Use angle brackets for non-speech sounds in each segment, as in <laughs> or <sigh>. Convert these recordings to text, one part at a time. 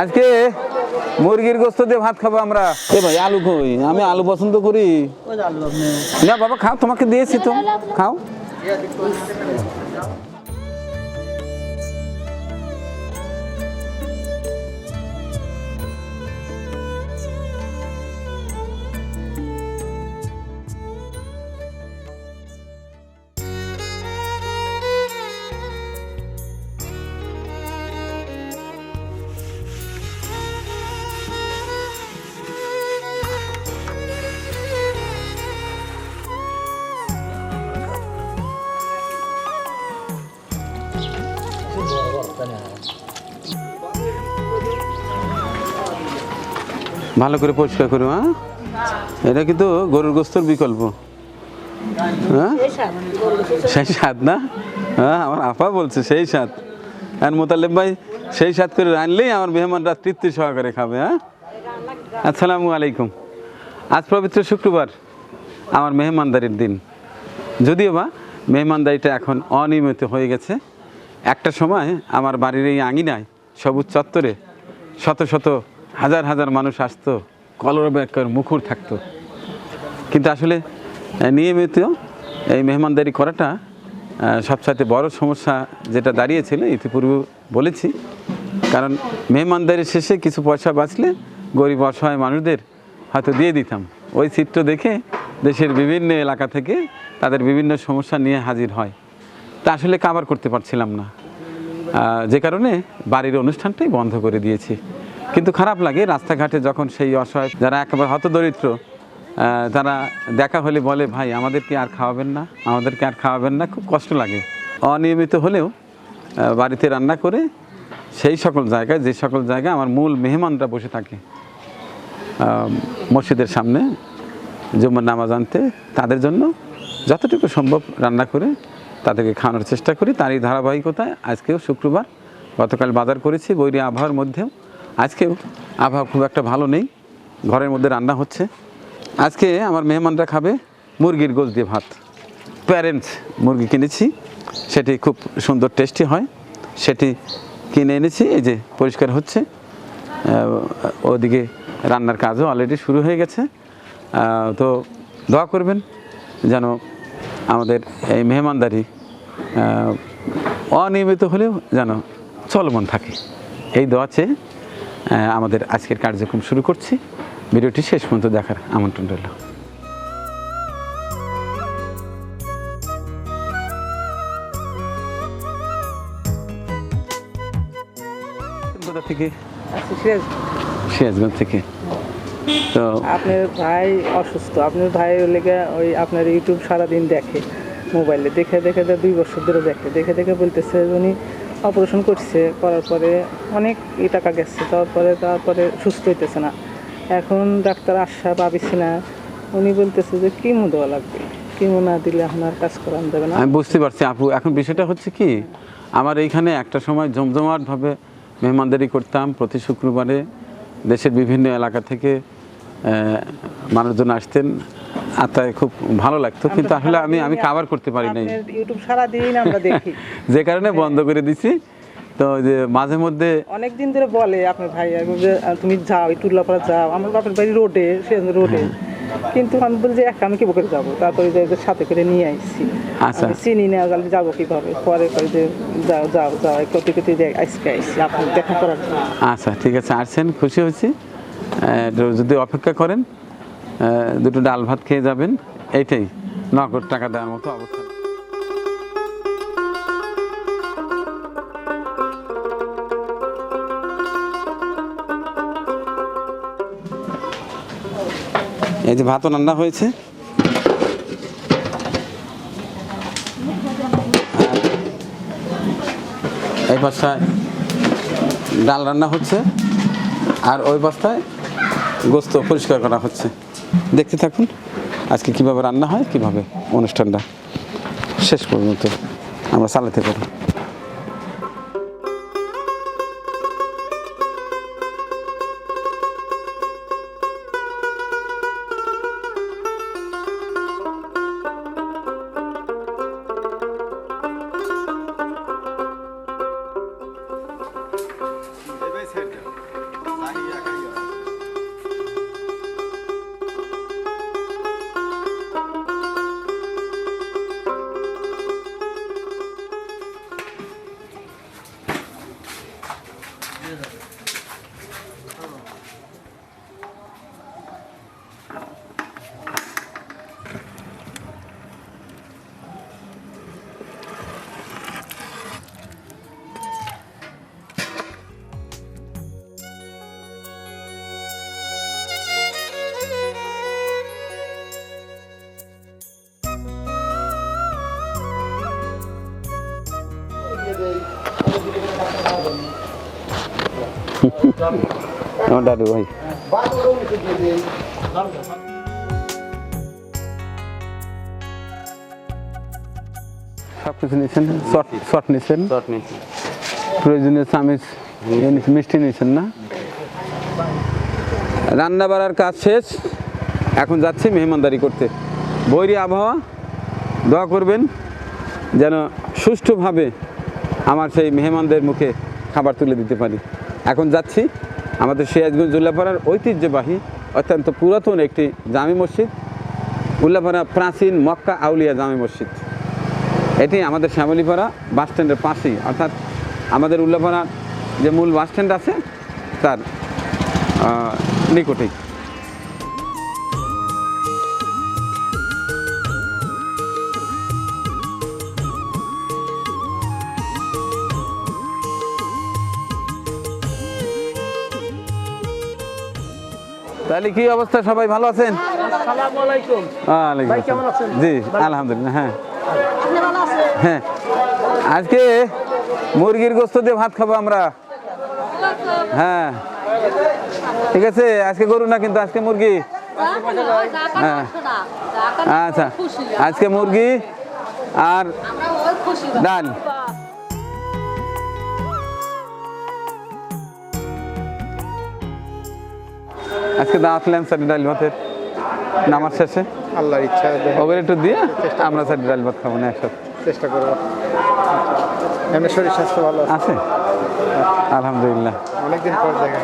আজকে মুরগির গোস্ত দিয়ে ভাত খাব আমরা। এ ভাই আলু কই? আমি আলু পছন্দ করি। না বাবা খাও তোমাকে দিয়েছি তো। খাও। ভালো করে পরিষ্কার করো হ্যাঁ? এটা কিন্তু গরুর গোস্তর বিকল্প। হ্যাঁ? সেই স্বাদ না? হ্যাঁ আমার আপা বলছে সেই স্বাদ। আর মোতালেব ভাই, সেই স্বাদ করে রানলেই আমার মেহমানরা তৃপ্তি সহকারে খাবে হ্যাঁ? আসসালামু আলাইকুম। আজ পবিত্র শুক্রবার, আমার মেহমানদারির দিন। যদিও বা মেহমানদারিটা এখন অনিয়মিত হয়ে গেছে, একটা সময় আমার বাড়ির এই আঙিনায় সবুজ চত্বরে শত শত হাজার হাজার মানুষ আসতো কলরবের মুখর থাকতো। কিন্তু আসলে নিয়মিত এই মেহমানদারি করাটা সবচাইতে বড় সমস্যা যেটা দাঁড়িয়েছিল, ইতিপূর্বে বলেছি। কারণ মেহমানদারির শেষে কিছু পয়সা বাঁচলে গরিব অসহায় মানুষদের হয়তো দিয়ে দিতাম। ওই চিত্র দেখে দেশের বিভিন্ন এলাকা থেকে তাদের বিভিন্ন সমস্যা নিয়ে হাজির হয়। তা আসলে কাবার করতে পারছিলাম না। যে কারণে বাড়ির অনুষ্ঠানটাই বন্ধ করে দিয়েছি। কিন্তু খারাপ লাগে রাস্তাঘাটে যখন সেই অসহায়, যারা একেবারে হতদরিদ্র তারা দেখা হলে বলে, ভাই, আমাদেরকে আর খাওয়াবেন না, আমাদেরকে আর খাওয়াবেন না। খুব কষ্ট লাগে। অনিয়মিত হলেও বাড়িতে রান্না করে সেই সকল জায়গায়, যে সকল জায়গায় আমার মূল মেহমানরা বসে থাকে মসজিদের সামনে জুম্মার নামাজ আনতে, তাদের জন্য যতটুকু সম্ভব রান্না করে তাদেরকে খাওয়ানোর চেষ্টা করি। তারই ধারাবাহিকতায় আজকেও শুক্রবার গতকাল বাজার করেছি, বৈরী আবহাওয়ার মধ্যেও আজকেও আবহাওয়া খুব একটা ভালো নেই, ঘরের মধ্যে রান্না হচ্ছে। আজকে আমার মেহমানরা খাবে মুরগির গোস দিয়ে ভাত। প্যারেন্টস মুরগি কিনেছি, সেটি খুব সুন্দর টেস্টি হয়। সেটি কিনে এনেছি, এই যে পরিষ্কার হচ্ছে। ওদিকে রান্নার কাজও অলরেডি শুরু হয়ে গেছে। তো দোয়া করবেন যেন আমাদের এই মেহমানদারি অনিয়মিত হলেও যেন চলমান থাকে। এই দোয়া চেয়ে আমাদের আজকের কার্যক্রম শুরু করছি। ভিডিওটি শেষ পর্যন্ত দেখার আমন্ত্রণ রইল। কোথা থেকে? আচ্ছা, সিরাজ, সিরাজগঞ্জ থেকে। তো আপনার ভাই অসুস্থ। আপনার ভাই লেগে ওই আপনার ইউটিউব সারাদিন দেখে মোবাইলে। দেখে দেখে দেখে দুই বছর ধরে দেখে। দেখে দেখে বলতেছে উনি অপারেশন করছে, করার পরে অনেক ই টাকা গেছে, তারপরে তারপরে সুস্থ হইতেছে না। এখন ডাক্তার আশা পাবিছি না। উনি বলতেছে যে, কিমো দেওয়া লাগবে? কিমো না দিলে এখন আর কাজ করানো যাবে না। আমি বুঝতে পারছি আপু, এখন বিষয়টা হচ্ছে কি, আমার এইখানে একটা সময় জমজমাটভাবে মেহমানদারি করতাম। প্রতি শুক্রবারে দেশের বিভিন্ন এলাকা থেকে মানুষজন আসতেন। আত্মায় খুব ভালো লাগতো। কিন্তু আসলে আমি আমি কাভার করতে পারি নাই। ইউটিউব সারাদিন আমরা দেখি। <laughs> যে কারণে বন্ধ করে দিছি। তো যে মাঝে মধ্যে অনেক দিন ধরে বলে আপনার ভাই যে তুমি যাও একটু উল্লাপাড়া যাও। আমার বাপের বাড়ি রোডে সে রোডে। কিন্তু আমি বলি যে একা আমি কি করে যাব? তারপরে যে সাথে করে নিয়ে আসছি আচ্ছা। চিনি না গেলে যাব কীভাবে? পরে করে যে যাও যাও যাও। কত কত যে আজকে আসছি আপনি দেখা করার আচ্ছা ঠিক আছে। আসছেন খুশি হয়েছি। যদি অপেক্ষা করেন। দুটো ডাল ভাত খেয়ে যাবেন। এইটাই, নগদ টাকা দেওয়ার মতো অবস্থা। এই যে ভাতও রান্না হয়েছে। এই বাসায় ডাল রান্না হচ্ছে। আর ওই বস্তায় গোস্ত পরিষ্কার করা হচ্ছে। দেখতে থাকুন। আজকে কীভাবে রান্না হয় কীভাবে অনুষ্ঠানটা শেষ পর্যন্ত আমরা চালাতে পারি। আমার দাদু ভাই। সব কিছু নিয়েছেন? শর্ট নিয়েছেন? প্রয়োজনীয় চামিচ মিষ্টি নিয়েছেন না? রান্না বাড়ার কাজ শেষ। এখন যাচ্ছি মেহমানদারি করতে। বৈরী আবহাওয়া দোয়া করবেন যেন সুষ্ঠুভাবে আমার সেই মেহমানদের মুখে খাবার তুলে দিতে পারি। এখন যাচ্ছি আমাদের সিরাজগঞ্জ উল্লাপাড়ার ঐতিহ্যবাহী, অত্যন্ত পুরাতন একটি জামি মসজিদ উল্লাপাড়া প্রাচীন মক্কা আউলিয়া জামি মসজিদ। এটি আমাদের শ্যামলীপাড়া বাস স্ট্যান্ডের পাশেই। অর্থাৎ আমাদের উল্লাপাড়ার যে মূল বাস স্ট্যান্ড আছে, তার নিকটেই। তাহলে কি অবস্থা? সবাই ভালো আছেন? আসসালামু আলাইকুম। ওয়ালাইকুম ভাই, কেমন আসসালাম। আছেন? জি আলহামদুলিল্লাহ হ্যাঁ। হ্যাঁ। আজকে মুরগির গোস্ত দিয়ে ভাত খাব আমরা। হ্যাঁ। ঠিক আছে? আজকে গরু না কিন্তু? আজকে মুরগি? হ্যাঁ। আচ্ছা। আজকে মুরগি আর ডাল। আজকে দাওয়াত ল্যাম সারি ডাল ভাতের। নামার শেষে। আল্লাহর ইচ্ছা ওগুলো একটু দিয়ে আমরা সারি ডাল ভাত খাব না একসাথে। চেষ্টা করব। এমনি শরীর স্বাস্থ্য ভালো আছে? আছে। আলহামদুলিল্লাহ। অনেকদিন পর দেখা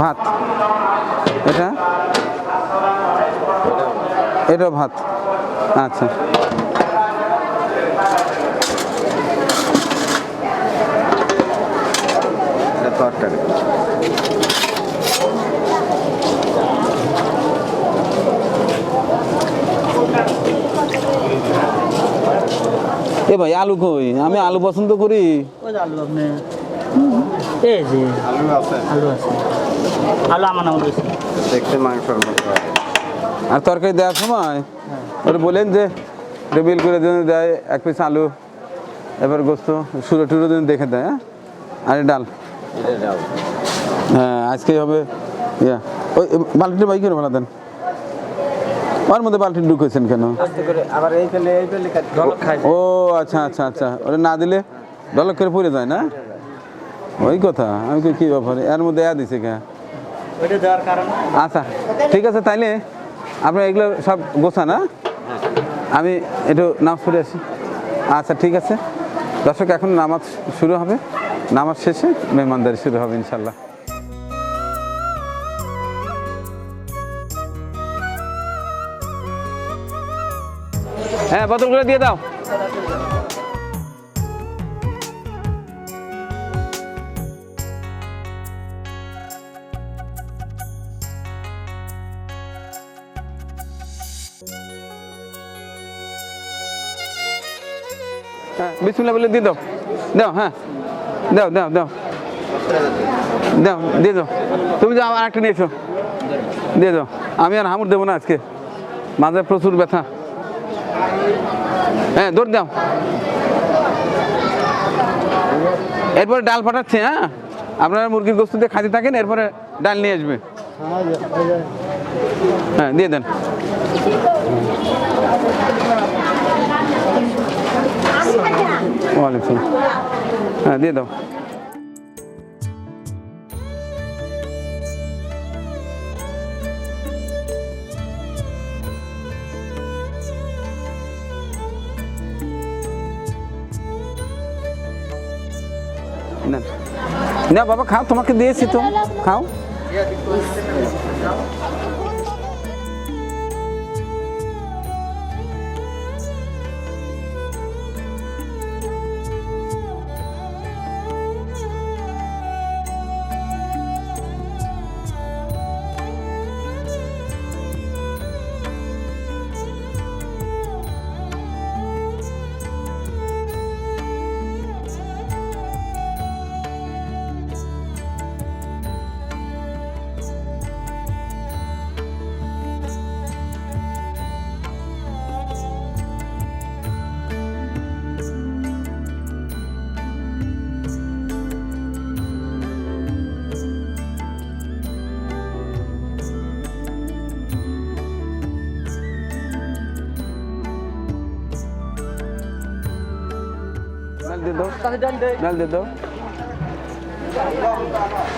ভাত। এটা? এটা ভাত। আচ্ছা। এটা এ ভাই আলু কই? আমি আলু পছন্দ করি। আলু আপনি এই যে। আলু আছে। আলু আছে। আলু আমার নাম দেখতে মাংসের মতো আর তরকারি দেওয়ার সময়? ওরা বলেন যে টেবিল করে দিন দেয় এক পিস আলু এবার গোস্ত সুরো টুরো দিন দেখে দেয় হ্যাঁ? আর ডাল। হ্যাঁ আজকে হবে ইয়া। ওই বালতিটা বাই করে দেন ওর মধ্যে বালতি ঢুকেছেন কেন? ও আচ্ছা আচ্ছা আচ্ছা। ওটা না দিলে ডলক করে পড়ে যায় না? ওই কথা আমি কি ব্যাপার? এর মধ্যে এয়া দিছে কে? আচ্ছা ঠিক আছে তাইলে আপনার এগুলো সব গোছা না? আমি একটু নাম পড়ে আসি। আচ্ছা ঠিক আছে। দর্শক, এখন নামাজ শুরু হবে। নামাজ শেষে মেহমানদারি শুরু হবে ইনশাল্লাহ হ্যাঁ বদল করে দিয়ে দাও। বিসমিল্লাহ বলে দিয়ে দাও। দাও হ্যাঁ। দাও দাও দাও। দাও, দিয়ে দাও। তুমি যাও আর একটা নিয়েছো দিয়ে দাও। আমি আর হামুর দেবো না আজকে। মাঝে প্রচুর ব্যথা। হ্যাঁ দৌড় দাও। এরপরে ডাল পাঠাচ্ছে হ্যাঁ। আপনারা মুরগির গোস্ত দিয়ে খাতে থাকেন, এরপরে ডাল নিয়ে আসবে। হ্যাঁ দিয়ে দেন। ওয়ালাইকুম হ্যাঁ দিয়ে দাও না না বাবা খাও তোমাকে দিয়েছি তো খাও দিয়ে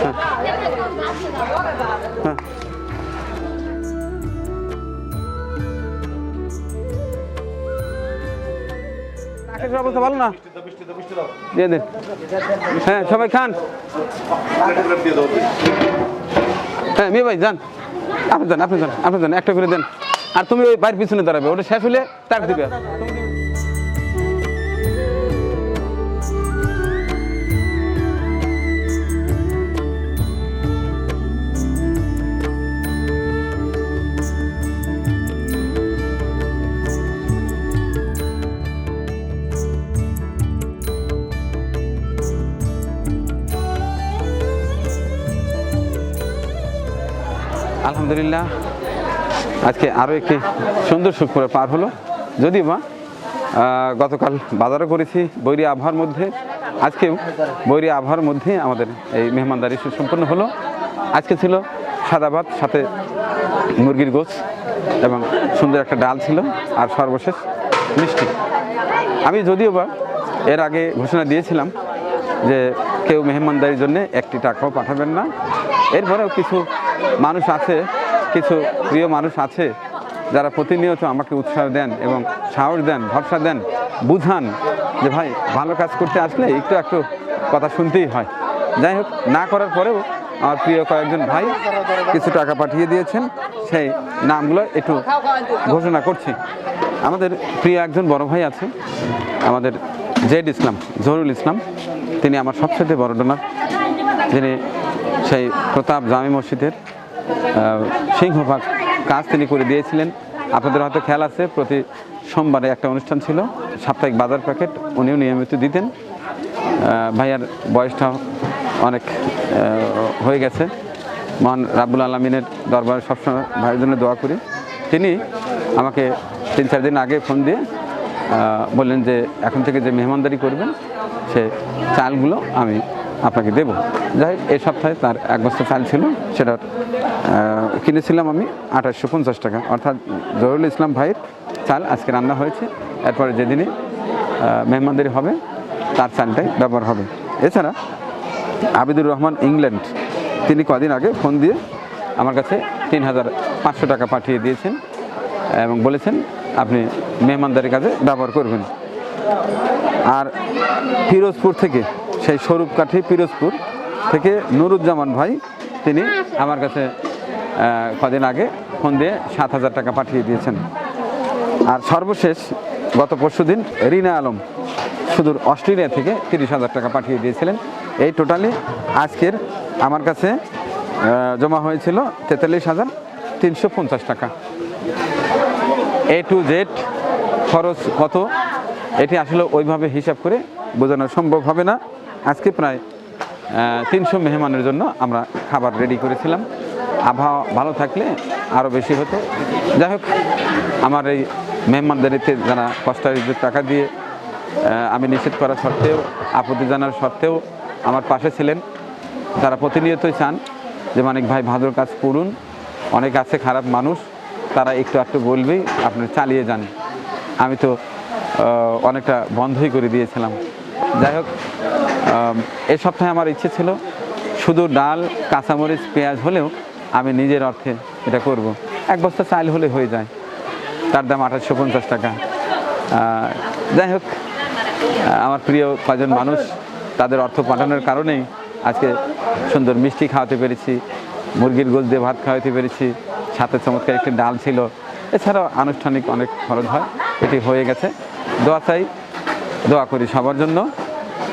হ্যাঁ। হ্যাঁ। হ্যাঁ সবাই খান। হ্যাঁ ভাই আপনি যান আপনি যান আপনি যান, একটা করে দেন। আর তুমি ওই বাইরের পিছনে দাঁড়াবে, ওটা শেষ হলে তাক দিবে। আলহামদুলিল্লাহ। আজকে আরও একটি সুন্দর শুক্রবার পার হলো। যদি বা গতকাল বাজারও করেছি বৈরী আবহাওয়ার মধ্যে। আজকেও বৈরী আবহাওয়ার মধ্যে আমাদের এই মেহমানদারি সুসম্পন্ন হলো। আজকে ছিল সাদা ভাত, সাথে মুরগির গোছ এবং সুন্দর একটা ডাল ছিল আর সর্বশেষ মিষ্টি। আমি যদিও বা এর আগে ঘোষণা দিয়েছিলাম যে কেউ মেহমানদারির জন্য একটি টাকাও পাঠাবেন না। এরপরেও কিছু মানুষ আছে, কিছু প্রিয় মানুষ আছে, যারা প্রতিনিয়ত আমাকে উৎসাহ দেন এবং সাহস দেন, ভরসা দেন, বুঝান যে ভাই, ভালো কাজ করতে আসলে একটু একটু কথা শুনতেই হয়। যাই হোক, না করার পরেও আমার প্রিয় কয়েকজন ভাই কিছু টাকা পাঠিয়ে দিয়েছেন, সেই নামগুলো একটু ঘোষণা করছি। আমাদের প্রিয় একজন বড় ভাই আছে, আমাদের জেড ইসলাম, জহুরুল ইসলাম। তিনি আমার সবচেয়ে বড় ডোনার যিনি সেই প্রতাপ জামি মসজিদের সিংহভাগ কাজ তিনি করে দিয়েছিলেন। আপনাদের হয়তো খেয়াল আছে, প্রতি সোমবারে একটা অনুষ্ঠান ছিল, সাপ্তাহিক বাজার প্যাকেট, উনিও নিয়মিত দিতেন। ভাইয়ার বয়সটা অনেক হয়ে গেছে। মহান রাব্বুল আলমিনের দরবারে সবসময় ভাইয়ের জন্য দোয়া করি। তিনি আমাকে তিন চার দিন আগে ফোন দিয়ে বললেন যে এখন থেকে যে মেহমানদারি করবেন, সে চালগুলো আমি আপনাকে দেব। যাই এই সপ্তাহে তার এক বস্তা চাল ছিল সেটা আহ, কিনেছিলাম আমি আঠাশশো পঞ্চাশ টাকা। অর্থাৎ জহুরুল ইসলাম ভাইয়ের চাল আজকে রান্না হয়েছে। এরপরে যেদিনই মেহমানদারি হবে তার চালটাই ব্যবহার হবে। এছাড়া আবিদুর রহমান ইংল্যান্ড তিনি কদিন আগে ফোন দিয়ে আমার কাছে তিন হাজার পাঁচশো টাকা পাঠিয়ে দিয়েছেন এবং বলেছেন আপনি মেহমানদারির কাজে ব্যবহার করবেন। আর ফিরোজপুর থেকে সেই স্বরূপকাঠি পিরোজপুর থেকে নুরুজ্জামান ভাই, তিনি আমার কাছে কদিন আগে ফোন দিয়ে সাত হাজার টাকা পাঠিয়ে দিয়েছেন। আর সর্বশেষ গত পরশুদিন রিনা আলম সুদূর অস্ট্রেলিয়া থেকে তিরিশ হাজার টাকা পাঠিয়ে দিয়েছিলেন। এই টোটালি আজকের আমার কাছে জমা হয়েছিল তেতাল্লিশ হাজার তিনশো পঞ্চাশ টাকা। এ টু জেড খরচ কত, এটি আসলে ওইভাবে হিসাব করে বোঝানো সম্ভব হবে না। আজকে প্রায় তিনশো মেহমানের জন্য আমরা খাবার রেডি করেছিলাম। আবহাওয়া ভালো থাকলে আরও বেশি হতো। যাই হোক, আমার এই মেহমানদারিতে যারা কষ্টারিদের টাকা দিয়ে আমি নিষেধ করা সত্ত্বেও, আপত্তি জানার সত্ত্বেও আমার পাশে ছিলেন। তারা প্রতিনিয়তই চান যে মানিক ভাই ভাদর কাজ করুন, অনেক আছে খারাপ মানুষ, তারা একটু একটু বলবেই, আপনি চালিয়ে যান। আমি তো অনেকটা বন্ধই করে দিয়েছিলাম। যাই হোক এই সপ্তাহে আমার ইচ্ছে ছিল শুধু ডাল, কাঁচামরিচ, পেঁয়াজ হলেও আমি নিজের অর্থে এটা করব। এক বস্তা চাল হলে হয়ে যায়। তার দাম আঠাশশো পঞ্চাশ টাকা। যাই হোক, আমার প্রিয় কজন মানুষ, তাদের অর্থ পাঠানোর কারণেই আজকে সুন্দর মিষ্টি খাওয়াতে পেরেছি, মুরগির গোল দিয়ে ভাত খাওয়াতে পেরেছি, সাথে চমৎকার একটি ডাল ছিল। এছাড়াও আনুষ্ঠানিক অনেক খরচ হয়, এটি হয়ে গেছে। দোয়া চাই, দোয়া করি সবার জন্য।